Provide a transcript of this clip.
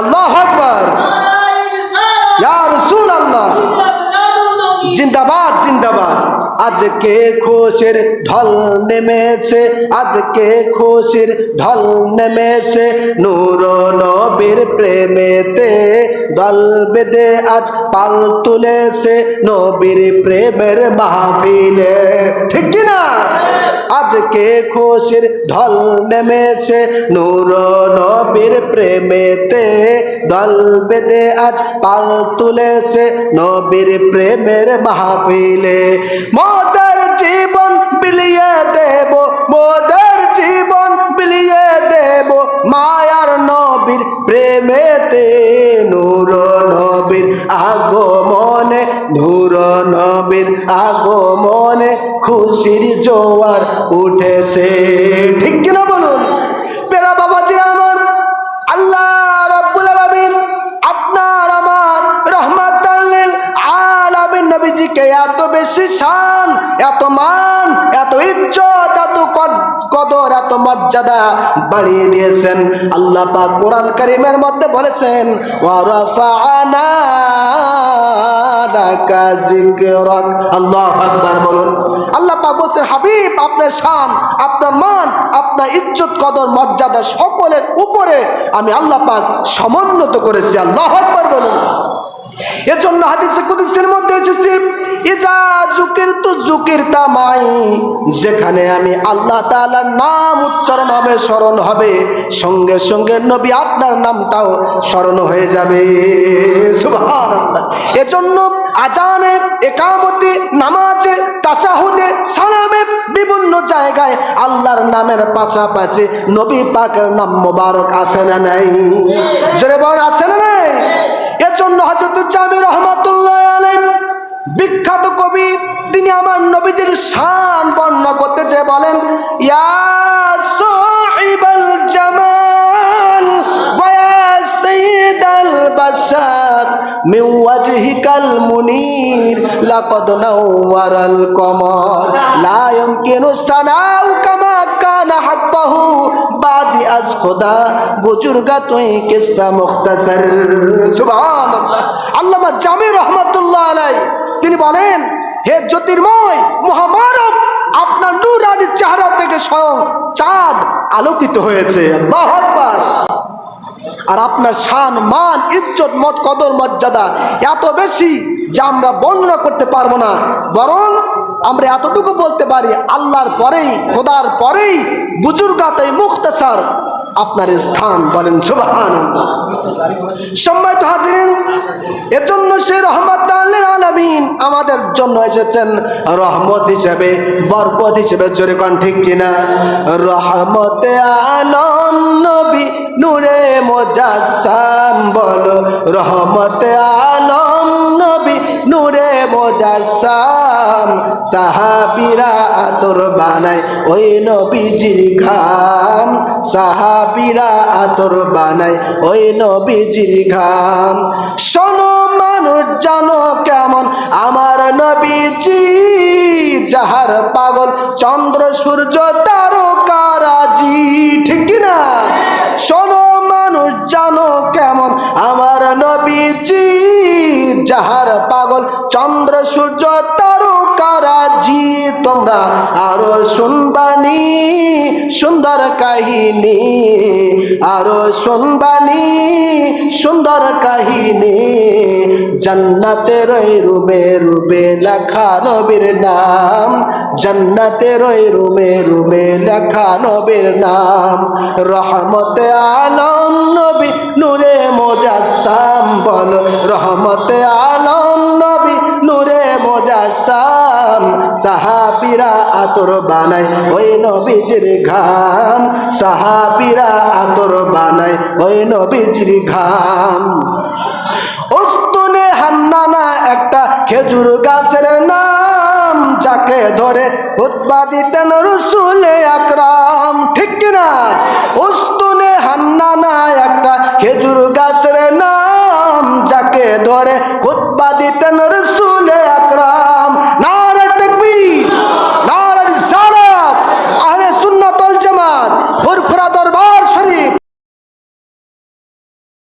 Allahu Akbar. Ya Resulallah. Zindabad, zindabad. আজকে খুশির ঢল নেমেছে, আজকে খুশির ঢল নেমেছে। নূর নবীর প্রেমেতে দল বেদে আজ পাল তুলেছে, নবীর প্রেমের মাহফিলে। ঠিক না? আজকে খুশির ঢল নেমেছে, নূর নবীর প্রেমেতে দল বেদে আজ পাল তুলেছে, নবীর প্রেমের মাহফিলে। মোদের মায়ার নবীর প্রেমেতে নূর নবীর আগমনে নূর নবীর আগমনে খুশির জোয়ার উঠেছে। নবীজিকে এত বেশি শান, এত মান, এত ইজ্জত, এত কদর, এত মর্যাদা বাড়িয়ে দিয়েছেন। আল্লাহ পাক কোরআন কারীমের মধ্যে বলেছেন ওয়া রাফা'না লাকা যিকরাক। আল্লাহু আকবার বলুন। আল্লাহ পাক বলছেন, হাবিব, আপনার শান, আপনার মান, আপনার ইজ্জত, কদর, মর্যাদা সকলের উপরে আমি আল্লাহ পাক সমুন্নত করেছি। আল্লাহ আকবার বলুন। এজন্য হাদিসে কুদসির মধ্যে এসেছে, ইজা জুকির তু জুকির তামাই যেখানে আমি আল্লাহ তাআলার নাম উচ্চারণ হবে স্মরণ হবে, সঙ্গে সঙ্গে নবী আপনার নামটাও স্মরণ হয়ে যাবে। সুবহানাল্লাহ। এজন্য আজানে একামতে, নামাজে, তাসাহুদে, সালামে বিভিন্ন জায়গায় আল্লাহর নামের পাশাপাশি নবী পাকের নাম মোবারক আছে না নাই? জোরে বল আছে না নাই? বিখ্যাত কবি, তিনি আমার নবীদের শান বর্ণনা করতে যে বলেন জামাল ওয়া ইয়া সাইয়্যিদাল বাশার মিন ওয়াজহিকাল মুনির আজ খোদা, বুজুর্গা তুই আল্লামা জামি রহমাতুল্লাহ আলাই তিনি বলেন, হে জ্যোতির্ময়, মহামানব, আপনার নূরানি চেহারা থেকে স্বয়ং চাঁদ আলোকিত হয়েছে। আর আপনার শান, মান, ইজ্জত, মত, কদর, মর্যাদা এত বেশি যে আমরা বর্ণনা করতে পারব না। বরং আমরা এতটুকু বলতে পারি, আল্লাহর পরেই, খোদার পরেই বুজুর্গাতে মুখতাসার আপনার স্থান বলেন সুবহান সম্মানিত হাজিরিন, এজন্য সে রহমত আলামিন আমাদের জন্য এসেছেন রহমত হিসেবে, বরকত হিসেবে, জোরে কন ঠিক কিনা? রহমতে আলম নবী নূরে মোজাসাম বলো, রহমতে আলম নবী নূরে মোজাসাম সাহাবিরা আতর বানায় ওই নবীজির ঘাম সাহাবিরা আতর বানায়, ওই নবীজির ঘাম। শোনো মানুষ, জানো কেমন? আমার নবীজি যাহার পাগল, চন্দ্র, সূর্য তারকারাজি ঠিক কিনা শোনো মানুষ, জানো কেমন? আমার নবীজি যাহার পাগল, চন্দ্র, সূর্য তারকারাজি তোমরা আরও শুনবানি, সুন্দর কাহিনী। আরও শুনবানি, সুন্দর কাহিনী। জান্নাতের ওই রুমে রুমে লেখা নবীর নাম। জান্নাতের রুমে রুমে লেখা নবীর নাম। রহমতে আলম নবী, নূরে মোজাসাম বল, রহমতে আলম মোজাসাম, সাহাবিরা আতর বানায়, ওই নবীজির ঘাম। সাহাবিরা আতর বানায়, ওই নবীজির ঘাম। হান্নানা একটা খেজুর গাছের নাম, যাকে ধরে রসুলে আকরাম। ঠিক কিনা হান্নানা একটা খেজুর গাছের নাম, যাকে ধরে খুতবা দিতেন